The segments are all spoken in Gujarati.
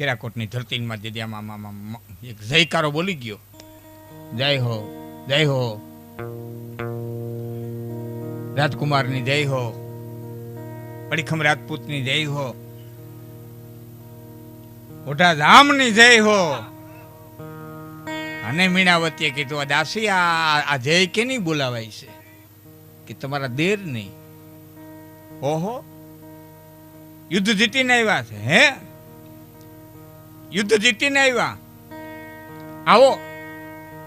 કેરાકોટની ધરતીમાં દીદી એક જયકારો બોલી ગયો. જય હો જય હો. રાજકુમારની જય હો. પડીખમ રાજપૂતની જય હો. મોટા ધામની જય હો. અને મીણાવતીએ કીધું, આ દાસી, આ આ જય કેની બોલાવાય છે? કે તમારા દેર નહીં ઓહો. યુદ્ધ જીતીને આવ્યા છે, હે? યુદ્ધ જીતીને આવ્યા. આવો,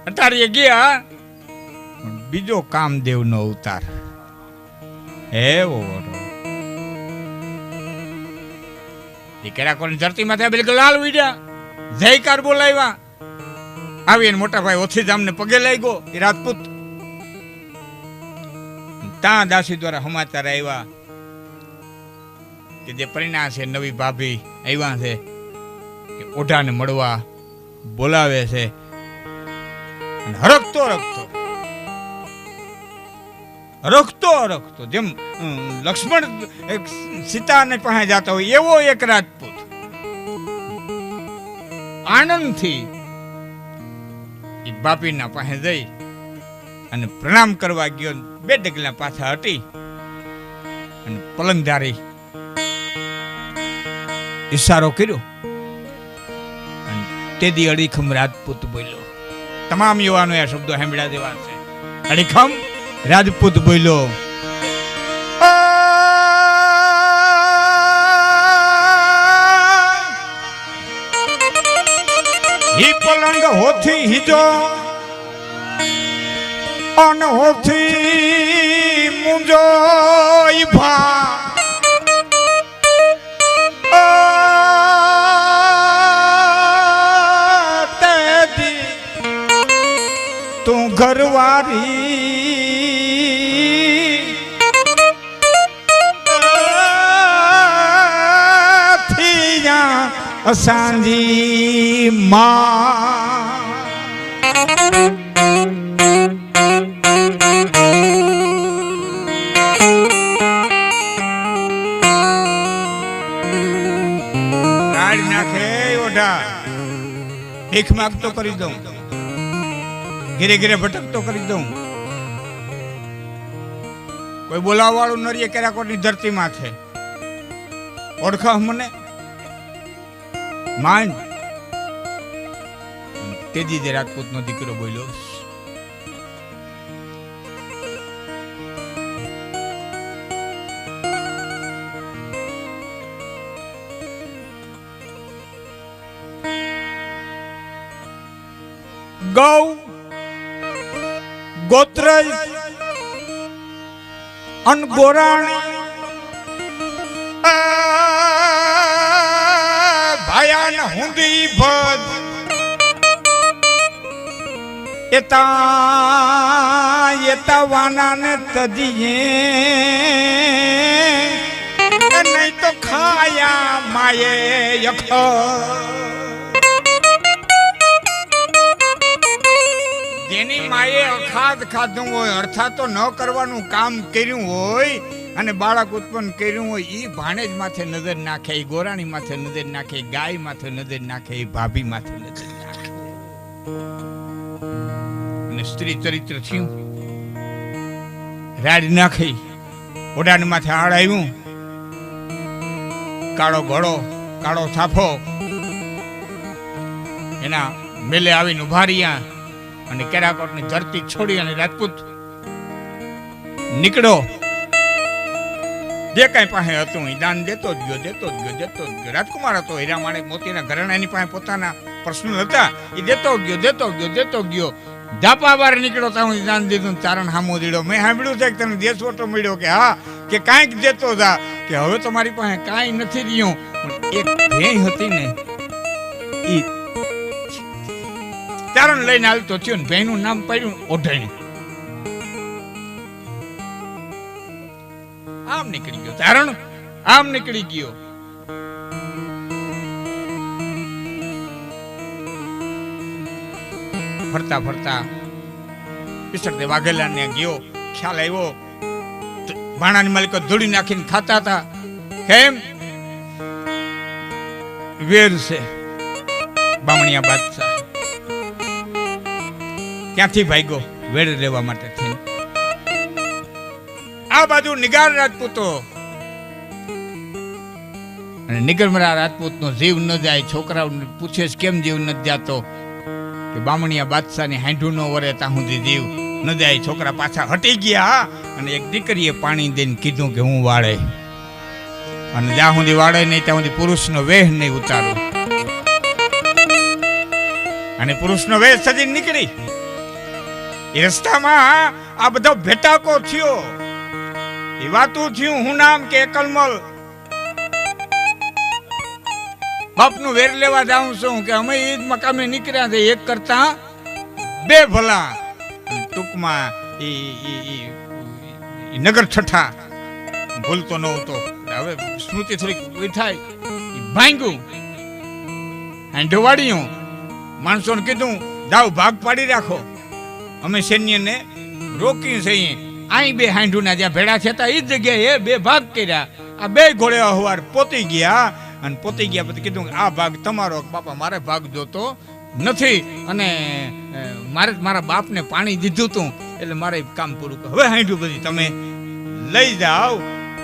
અટારીએ ગયા, પણ બીજો કામદેવનો અવતાર. એવો દીકરા એ ધરતી માથે બિલકુલ લાલ ઉડ્યા. જયકાર બોલાવ્યા. આવી એને મોટા ભાઈ ઓછી જામને પગે લાગ્યો એ રાજપૂત. ત્યાં દાસી દ્વારા સમાચાર આવ્યા કે જે પરિણા છે નવી ભાભી આવ્યા છે કે ઓઢાને મળવા બોલાવે છે. હરખતો રખતો રખતો રખતો જેમ લક્ષ્મણ સીતાને પાસે જતા હોય, એવો એક રાજપૂત. આનંદથી બાપીના પાસે જઈ અને પ્રણામ કરવા ગયો. બે ડગલા પાછા હટી અને પલંગધારી ઈશારો કર્યો. અને તેદી અડીખમ રાજપૂત બોલ્યો. તમામ યુવાનો આ શબ્દો સાંભળ્યા દેવા છે. અડીખમ રાજપૂત બોલ્યો. ઈ પલંગ હોથી હિજો, અન હોથી મુંજો ભા નાખે ઓઢા. ભીખ માગતો કરી દઉં. ઘીરે ઘીરે ભટકતો કરી દઉં. કોઈ બોલાવવા વાળું નરીએ કેરાકોટની ધરતીમાં છે ઓળખા મને? માન તેજી જે રાજપૂતનો દીકરો બોલ્યો ગૌ ગોત્ર અન ગોરાણી ભાયાન હુંદી ભદ. એતા એતા તજીએ. નહીં તો ખાયા માયે યખ જેની માએ અખાદ ખાધું હોય, અર્થાતો ન કરવાનું કામ કર્યું હોય અને બાળક ઉત્પન્ન કર્યું હોય એ ભાણેજ માથે નજર નાખે એ ગોરાણી માથે નજર નાખે ગાય માથે નજર નાખે એ ભાભી માથે નજર નાખે. અને સ્ત્રી ચરિત્ર થયું. રાડ નાખી ઓડાન માથે આડ આવ્યું કાળો ઘોડો, કાળો થાફો. એના મેલે આવીને ઊભા રહ્યા અને કેરાકોટની ધરતી છોડી અને રાજપૂત નીકળો જે કાંઈ પાસે હતું, એ દાન દેતો જ ગયો, દેતો જ ગયો, દેતો જ ગયો. રાજકુમાર હતો, હીરા માણેક મોતીના ઘરેણાની પાસે પોતાના પ્રશ્નો હતા. એ દેતો ગયો દેતો ગયો દેતો ગયો. ધાપા બાર નીકળો તો હું દાન દીધું તારણ હામો દીડો. મેં સાંભળ્યું છે કે તને દેશ ઓટો મળ્યો કે હા, કે કાંઈક દેતો હતા કે હવે તમારી પાસે કાંઈ નથી રહ્યું. પણ એક ધ્યેય હતી ને એ ચારણ લઈને આવતો થયો ને, ભાઈનું નામ પડ્યું ઓઢણી. નીકળી ગયો. ચારણ આમ નીકળી ગયો. ફરતા ફરતા ઈશ્વરદેવ વાઘેલા ને ગયો, ખ્યાલ આવ્યો. ભાણાની માલિકો ધૂળી નાખીને ખાતા હતા. કેમ? વેર છે, બામણિયા બાદશાહ. ક્યાંથી ભાગ્યો વેર લેવા માટે? આ બાજુ નિગાર રાજપૂતો. અને નિગરમરા રાજપૂતનો જીવ ન જાય, છોકરાઓને પૂછે કેમ જીવ ન જાતો? કે બામણિયા બાદશાહની હાંઢું ન વરે ત્યાં સુધી જીવ ન જાય, છોકરા પાછા હટી ગયા. અને એક દીકરીએ પાણી દઈને કીધું કે હું વાળે. અને જ્યાં સુધી વાળે નહીં, ત્યાં સુધી પુરુષનો વેહ નહીં ઉતારો. અને પુરુષનો વેહ સજી નીકળી. રસ્તામાં આ બધો ભેટાકો થયો. એ થયું, હું નામ કે એકલમલ બાપનું વેર લેવા જાઉં છું કે અમે ઈદ મકામે નીકળ્યા છે, એક કરતા બે ભલા. ટૂંકમાં નગર છઠ્ઠા. ભૂલતો ન હતો. હવે સ્મૃતિ થોડીક થાય. ભાંગ્યું. હાંડો વાળ્યું માણસોને કીધું દાવ ભાગ પાડી રાખો. અમે સૈન્યને રોકી છીએ. અહીં બે હાંડુના જ્યાં ભેડા થતા એ જગ્યાએ બે ભાગ કર્યા. આ બે ઘોડે અહવાર પોતી ગયા અને પોતી ગયા પછી કીધું આ ભાગ તમારો. બાપા, મારે ભાગ જોતો નથી. અને મારે, મારા બાપને પાણી દીધું તું. એટલે મારે કામ પૂરું હવે હાંડું બધી તમે લઈ જાઓ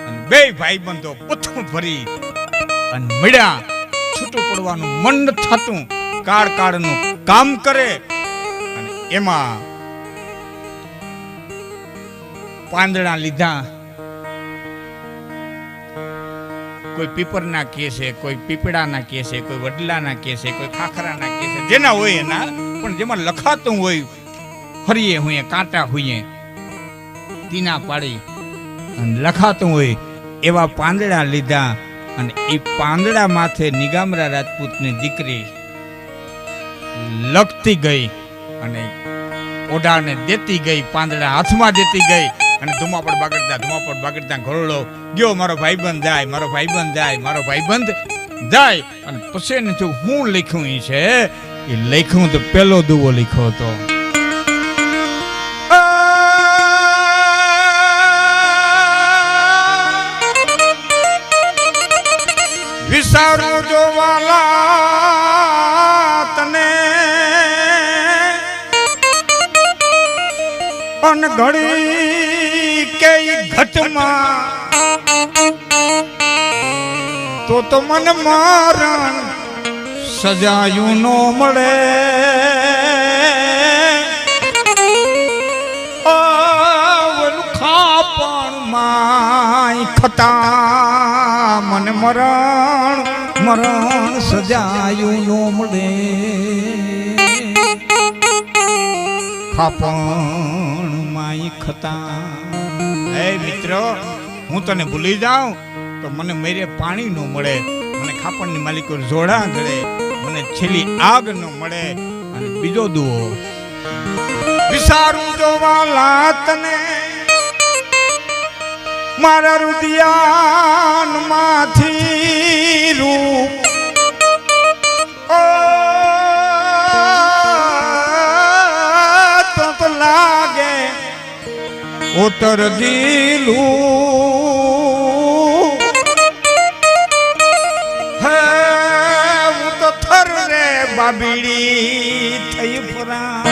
અને બે ભાઈ બંધો પૂથું ભરી અને મળ્યા. છૂટું પડવાનું મન થતું. કાળ કાળનું કામ કરે અને એમાં પાંદડા લીધા. કોઈ પીપરના કેસે, કોઈ પીપળાના કેસે, કોઈ વડલાના કેસે, કોઈ ખાખરાના કેસે, જેના હોય એના, પણ જેમાં લખાતું હોય, ફરીએ હુંએ, કાંટા હુંએ તીના પાડી અને લખાતું હોય એવા પાંદડા લીધા અને એ પાંદડા માથે નિગામરા રાજપૂતની દીકરી લખતી ગઈ અને ઓઢાને દેતી ગઈ, પાંદડા હાથમાં દેતી ગઈ અને ધુમાપડ બાગડતા ધુમાપડ બાગડતા ઘોરડો. ગયો મારો ભાઈબંધ જાય, મારો ભાઈબંધ જાય, મારો ભાઈબંધ જાય. અને પછી એને જો હું લખ્યું એ છે, એ લખ્યું તો પેલો દુવો લખ્યો હતો. વિસારું જોવાલા તને. અન ઘડી કે ઘટમાં તો તો મન મારણ સજાયું નો મળે. ખતા મન મરણ મરણ સજાયું નો મળે. ખાપણ માય ખતા મિત્ર, હું તને ભૂલી જાઉં તો મને મેરે પાણી ન મળે, મને ખાપણની માલિકો જોડા ગળે મને છેલ્લી આગ ન મળે અને બીજો દુઓ. વિસારું જોવાલા તને મારા રુદિયાનમાંથી રૂપ ઉતર દિલું હે તો થર રે બાબીડી થઈ ફરા.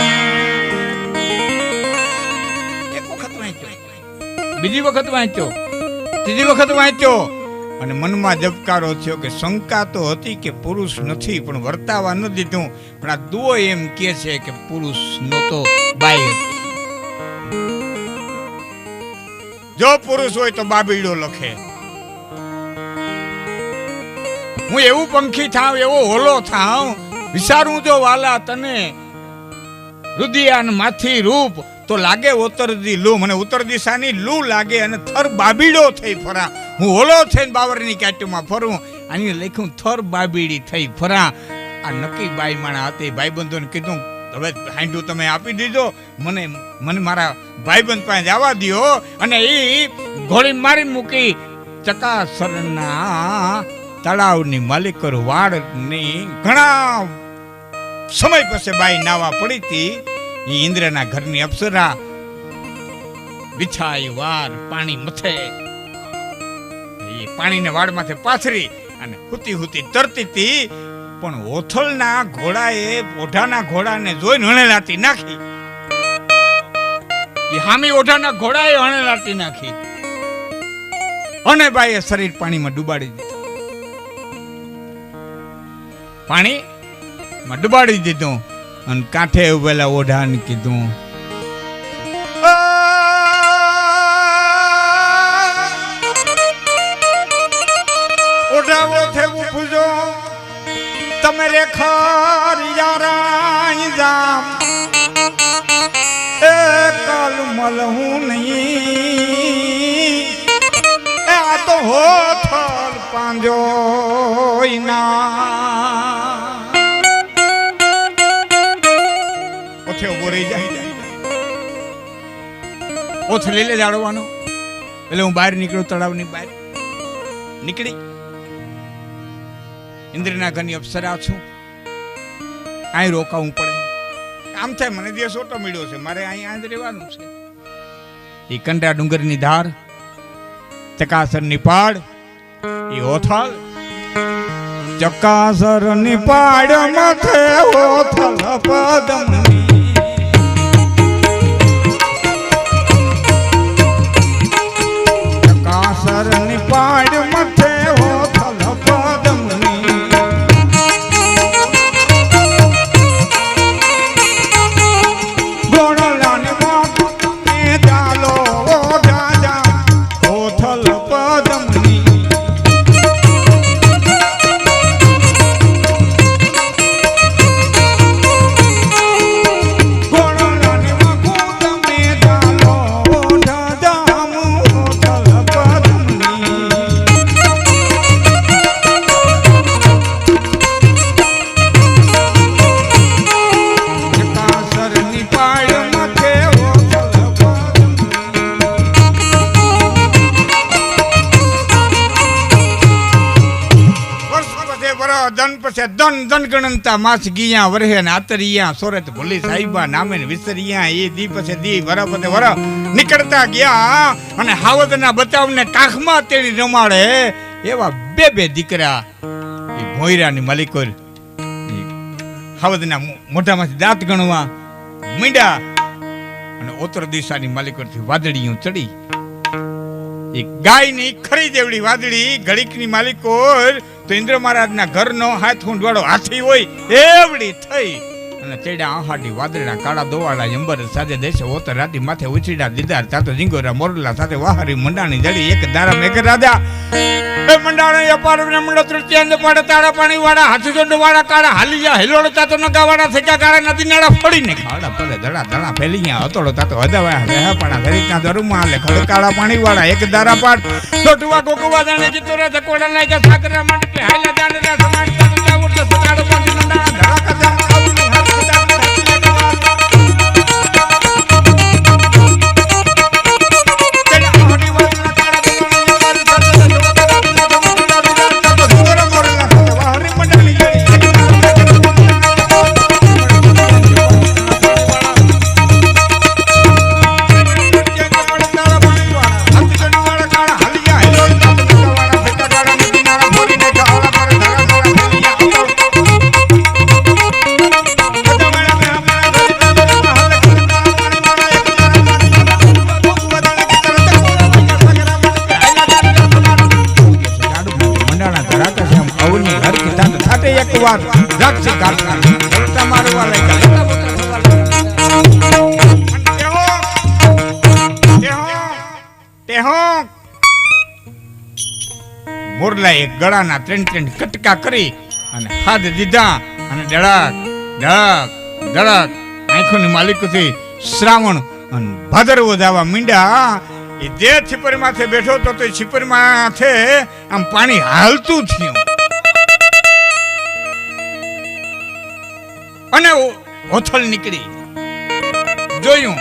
બીજી વખત વાંચ્યો. ત્રીજી વખત વાંચ્યો. અને મનમાં જબકારો થયો કે શંકા તો હતી કે પુરુષ નથી, પણ વર્તાવા ન દીધું. પણ આ દુઓ એમ કે છે કે પુરુષ નહોતો બાઈ હતી જો પુરુષ હોય તો બાબીડો લખે. હું એવું પંખી થાવ, એવો હોલો થાવ, વિચારું જો વાલા તને. રુદિયાન માથી રૂપ તો લાગે ઉત્તરદી લૂ, મને ઉત્તર દિશાની લૂ લાગે અને થર બાબીડો થઈ ફરા. હું હોલો થઈને બાવરની કાટમાં ફરું, આની લખ્યું થર બાબીડી થઈ ફરા. આ નક્કી બાઈ માણા હતી, ભાઈબંધોને કીધું હવે હાંડું તમે આપી દીધો. મને મને મારા ભાઈબંધ પાસે જવા દો અને એ ઘોડી મારી મૂકી. ચકાસરના તળાવની માલિકર વાડની ઘણા સમય પછી બાઈ નાવા પડી હતી. ઇન્દ્રના ઘરની અપ્સરા બિછાઈ વાર પાણી મથે. એ પાણીને વાડ માથે પાથરી અને હુતી હુતી તરતી હતી. પણ ઓથલના ઘોડાએ ઓઢાના ઘોડાને જોઈને હણેલાતી નાખી. હામી ઓઢાના ઘોડાએ હણેલાતી નાખી. અને બાઈએ શરીર પાણીમાં ડુબાડી દીધું. પાણીમાં ડુબાડી દીધું અને કાંઠે ઉભેલા ઓઢાને કીધું મલહું નહીં. એ આ તો હોથલ પાંજો ના ઓથે ઊભો રહી જાય. ઓથ લઈ લે એટલે હું બહાર નીકળું તળાવની બહાર. નીકળી. ઇન્દ્રના ઘરની અપ્સરા છું. અહીં રોકાવું પડે. આમ થાય, મને દિવસ ઓટો મળ્યો છે. મારે અહીં આંધ રહેવાનું છે. એ કંડા ડુંગરની ધાર, ચકાસરની પાડ એ ઓથલ ચકાસરની પાડ માથે ઓથલ પદમની ચકાસરની પાડ માથે દન પછી દન દન ગણનતા માસ ગિયા વરહે ને આતરિયા સોરત ભૂલી સાહેબા નામે ને વિસરિયા. એ દી પછી દી વર પછી વર નીકળતા ગયા અને હાવદના બચાવને કાખમાં તેડી રમાડે. એવા બે બે દીકરા એ ભોયરાની માલિકો હાવદના મોઢામાંથી દાંત ગણવા મીંડા અને ઓતર દિશાની માલિકોથી વાદળીઓ ચડી. એ ગાયની ખરી જેવડી વાદળી, ઘડીકની માલિકો તો ઇન્દ્ર મહારાજના ઘરનો હાથ ઊંડવાળો હાથી હોય, એવડી થઈ. અને તેડા આહાડી વાદળા કાળા દોવાળા અંબર સાથે દેશે ઓતર રાતી માથે ઉછીડા દીદાર તાતો જીંગોરા મોરલા સાથે વાહરી, મંડાણી જડી, એક ધારા મેઘ રાજા. એ મંડાણો અપાર ને મંડો તૃતીયાંત પાડે, તાળા પાણી વાળા હાથી જોડ વાળા કાળા હાલી જા હેલોડ તાતો નગા વાળા થેકા કાળા નદી નાળા ફોડીને ખાડા પડે ધડા ધડા ફેલી ગયા. હતોડો તાતો હદાવા વેહા પાણા ધરીના ધરુમાં હાલે, ખડ કાળા પાણી વાળા એક ધારા પાડ. દોટવા ગોગવા જાણે ચિત્તોરા ધકોડા લાગ્યા સાકરા મંડપે હાલા જાણે રે સમાજ તાતો ચાવડ તો સતાડો પાટી ધડાકા ગળાના ત્રણ ત્રણ કટકા કરી અને હાથ દીધા અને ડળક ડળક ડળક આંખોની માલિકથી શ્રાવણ અને ભાદરવો દાવા મીંડા એ જે છીપરી માથે બેઠો તો તે છીપરી માથે આમ પાણી હાલતું થયું. અને ઓથલ નીકળી. જોયું.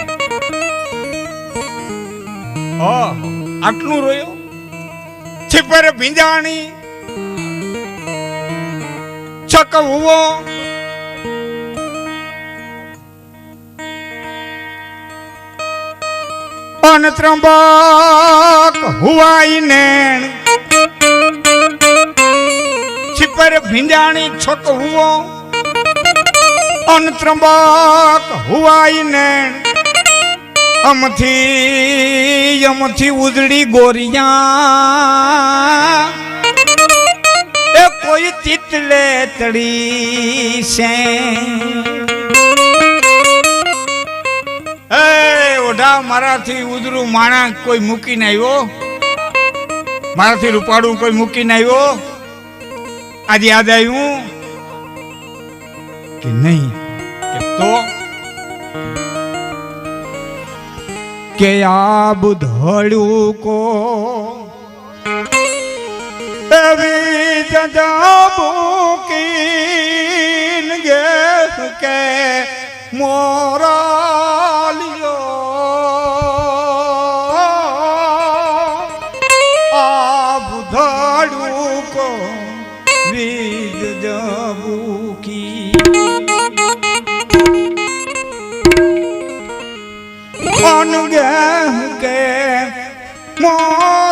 આટલું રોયું છીપર ભીંજાણી ચકવો અન ત્રંબક હુવાઈ નેણ. છિપર ભીંજાણી છક હુવો અન ત્રંબક હુવાઈ નેણ. અમથી અમથી ઉજળી ગોરિયા. તિતલે તળી છે. એ, ઓઢા, મારાથી ઉદરું માણા કોઈ મૂકીને આવ્યો? મારાથી રૂપાડું કોઈ મૂકીને આવ્યો? આજે યાદ આવ્યું કે નહીં? કે તો? કે આ બુધળું કો વી જજા ભૂકીન ગેસ કે મોરા લિયો આ બુધાડું કો વીજ જબુકી. અનગે કે મોરા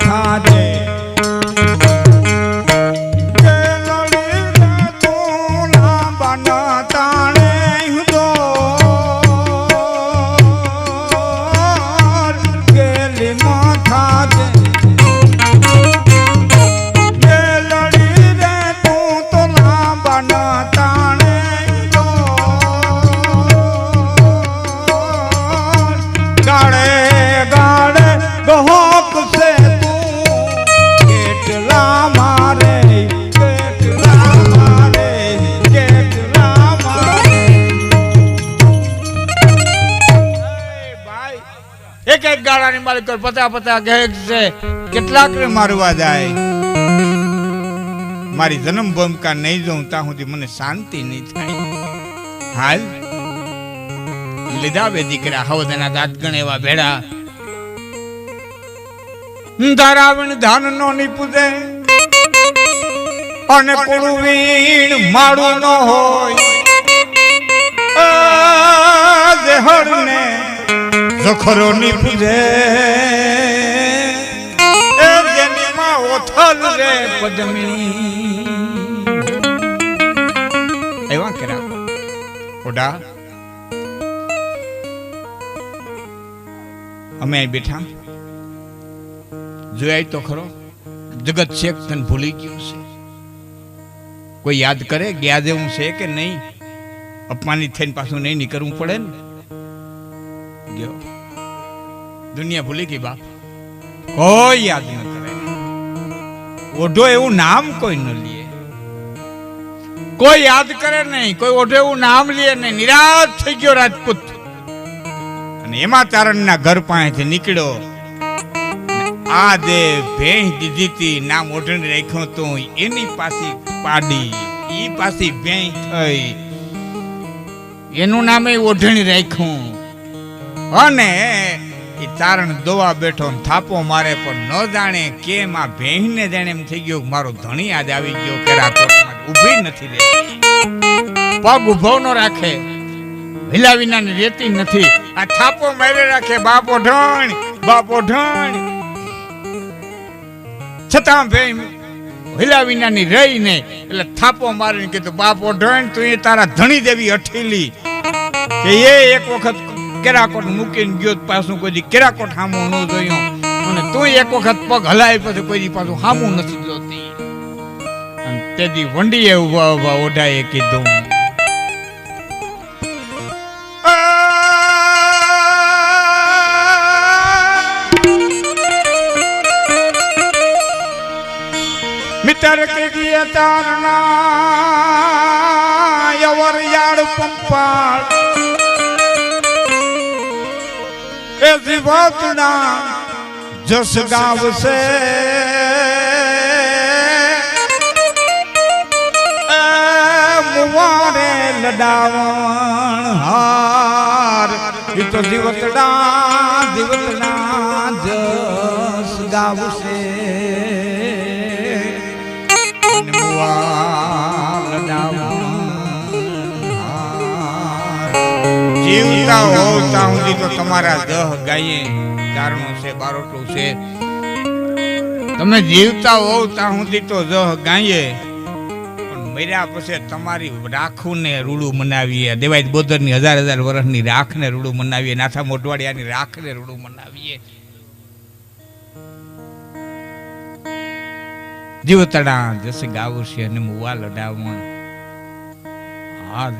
মাথার પતા પતા કહે છે, કેટલાક ને મારવા જાય? મારી જન્મ ભૂમિકા નહીં જોઉં, ત્યાં સુધી મને શાંતિ નહીં થાય. હાલ, લીધા બે દીકરા, હવદના દાંત ગણ એવા ભેડા ધારાવણ ધાન નો નીપુજે, અને કોળું વીણ માળું ન હોય. હળ ને જખરો નીપુજે. ઓથલ રે પદમિણી એવા કેરા ઓડા અમે અહીં બેઠા જોયા તો ખરો જગત શેખ તને ભૂલી ગયું છે કોઈ યાદ કરે ગયા જેવું છે કે નહીં અપમાનિત થઈને પાછું નહીં નીકળવું પડે ને ગયો દુનિયા ભૂલી ગઈ બાપ કોઈ યાદ ન કરે ઓઢો એવું નામ કોઈ ન લે. કોઈ યાદ કરે નહીં, કોઈ ઓઢો એવું નામ લે નહીં, નિરાશ થઈ ગયો રાજપૂત. અને એમાં તારણના ઘર પાસેથી નીકળ્યો. આ દે ભેંસ દીધી તી નામ ઓઢણી રાખ્યો તો એની પાસે પાડી, ઈ પાસે ભેંસ થઈ. એનું નામે ઓઢણી રાખ્યું. અને એ તારણ દોવા બેઠો ને થાપો મારે, પણ ન જાણે કેમ આ ભેંસને જાણે એમ થઈ ગયો મારો ધણી આજ આવી ગયો કે રાતોટમાં ઊભી નથી રહેતી. પગ ઊભો ન રાખે, હિલા વિનાની રેતી નથી. આ થાપો મારે રાખે, બાપો ઢણ બાપો ઢણ. છતાં ભાઈ હિલા વિનાની રહી ને એટલે થાપો મારીને કીધું, બાપો ઢણ, તું એ તારા ધણી દેવી અઠીલી. કે એ એક વખત કેરાકોટ મૂકીને ગયો પાછું કોઈ કેરાકોટ હામું ન જોયું. અને તું એક વખત પગ હલાય પછી કોઈ પાછું હામું નથી જોતી. અને તેથી વંડીએ ઊભા ઊભા ઓઢાએ કીધું. મિત્ર કીધી તારના યવર યાડ પંપાળ. એ જીવતના જસ ગાવશે. મુવારે લડાવણ હાર. એ તો દિવતડા દિવતના જસ ગાવશે. જીવતા હોવ ત્યાં સુધી તો તમારા દહ ગાયે ચારણું છે બારોટું છે. તમે જીવતા હોવ ત્યાં સુધી તો દહ ગાયે પણ મર્યા પછી તમારી રાખું ને રૂડું મનાવીએ. દેવાય બોધરની હજાર હજાર વર્ષની રાખને રૂડું મનાવીએ નાથા મોટવાડિયાની રાખને રૂડું મનાવીએ. જીવતડા જશે ગાવું છે અને મુવા લડાવણ હા